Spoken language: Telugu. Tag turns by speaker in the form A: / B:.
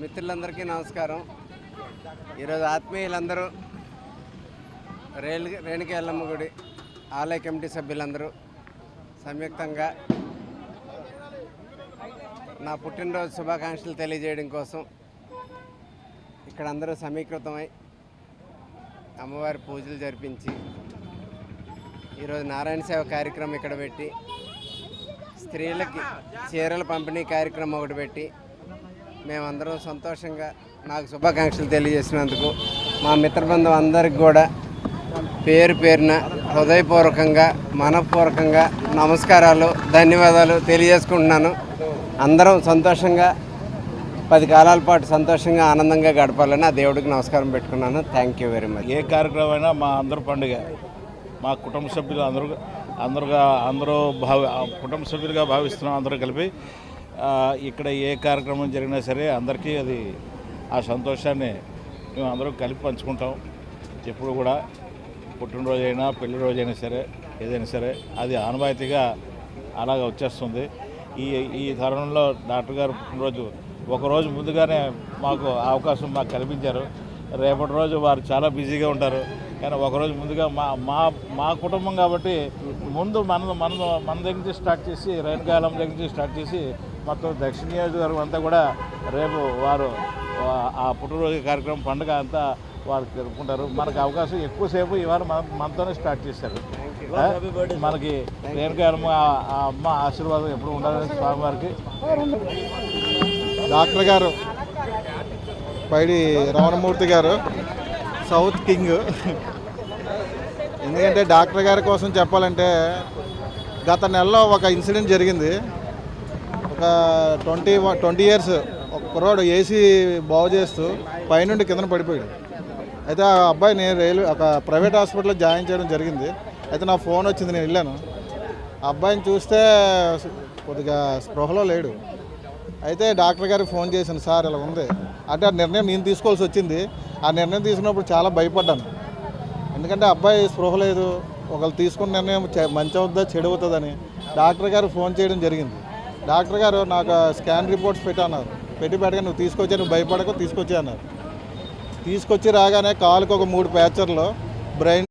A: మిత్రులందరికీ నమస్కారం. ఈరోజు ఆత్మీయులందరూ రేణు రేణుక ఎల్లమ్మ గుడి ఆలయ కమిటీ సభ్యులందరూ సంయుక్తంగా నా పుట్టినరోజు శుభాకాంక్షలు తెలియజేయడం కోసం ఇక్కడ అందరూ సమీకృతమై అమ్మవారి పూజలు జరిపించి ఈరోజు నారాయణ సేవ కార్యక్రమం ఇక్కడ పెట్టి స్త్రీలకి చీరల పంపిణీ కార్యక్రమం ఒకటి పెట్టి మేమందరం సంతోషంగా నాకు శుభాకాంక్షలు తెలియజేసినందుకు మా మిత్రబృందం అందరికి కూడా పేరు పేరున హృదయపూర్వకంగా మనపూర్వకంగా నమస్కారాలు ధన్యవాదాలు తెలియజేసుకుంటున్నాను. అందరం సంతోషంగా పది కాలాల పాటు సంతోషంగా ఆనందంగా గడపాలని ఆ దేవుడికి నమస్కారం పెట్టుకున్నాను. థ్యాంక్ యూ వెరీ మచ్
B: ఏ కార్యక్రమం అయినా మా అందరి పండుగ మా కుటుంబ సభ్యులు అందరూ అందరుగా అందరూ భావి కుటుంబ సభ్యులుగా భావిస్తున్నాం అందరూ కలిపి. ఇక్కడ ఏ కార్యక్రమం జరిగినా సరే అందరికీ అది ఆ సంతోషాన్ని మేము అందరం కలిపి పంచుకుంటాం. ఎప్పుడు కూడా పుట్టినరోజు అయినా పెళ్ళి రోజు అయినా సరే ఏదైనా సరే అది ఆనవాయితీగా అలాగ వచ్చేస్తుంది. ఈ ఈ తరుణంలో డాక్టర్ గారు పుట్టినరోజు ఒకరోజు ముందుగానే మాకు అవకాశం మాకు కల్పించారు. రేపటి రోజు వారు చాలా బిజీగా ఉంటారు. కానీ ఒకరోజు ముందుగా మా మా మా కుటుంబం కాబట్టి ముందు మన మన మన దగ్గర నుంచి స్టార్ట్ చేసి రేణుకాలం దగ్గర నుంచి స్టార్ట్ చేసి మొత్తం దక్షిణ నియోజకవర్గం అంతా కూడా రేపు వారు ఆ- పుట్టినరోజు కార్యక్రమం పండుగ అంతా వారు జరుపుకుంటారు. మనకు అవకాశం ఎక్కువసేపు ఇవాళ మన మనతోనే స్టార్ట్ చేశారు? మనకి రేణుకాలం ఆ అమ్మ ఆశీర్వాదం ఎప్పుడు ఉండాలని స్వామివారికి.
C: డాక్టర్ గారు పైడి రమణమూర్తి గారు సౌత్ కింగ్. ఎందుకంటే డాక్టర్ గారి కోసం చెప్పాలంటే గత నెలలో ఒక ఇన్సిడెంట్ జరిగింది. ఒక ట్వంటీ ట్వంటీ ఇయర్స్ ఒక కుర్రాడు ఏసీ బాగు చేస్తూ పైనుండి కిందన పడిపోయాడు. అయితే ఆ అబ్బాయి నేను రైల్వే ఒక ప్రైవేట్ హాస్పిటల్లో జాయిన్ చేయడం జరిగింది. అయితే నా ఫోన్ వచ్చింది నేను వెళ్ళాను. ఆ అబ్బాయిని చూస్తే కొద్దిగా స్పృహలో లేడు. అయితే డాక్టర్ గారికి ఫోన్ చేశాను సార్ ఇలా ఉంది. అంటే ఆ నిర్ణయం నేను తీసుకోవాల్సి వచ్చింది. ఆ నిర్ణయం తీసుకున్నప్పుడు చాలా భయపడ్డాను. ఎందుకంటే అబ్బాయి స్పృహ లేదు. ఒకళ్ళు తీసుకున్న నిర్ణయం మంచి అవుతుందా చెడు అవుతుందని డాక్టర్ గారు ఫోన్ చేయడం జరిగింది. డాక్టర్ గారు నాకు స్కాన్ రిపోర్ట్స్ పెట్టన్నారు. పెట్టి పెట్టగా నువ్వు తీసుకొచ్చా నువ్వు భయపడకు తీసుకొచ్చా అన్నారు. తీసుకొచ్చి రాగానే కాలుకు ఒక మూడు ప్యాచర్లు బ్రెయిన్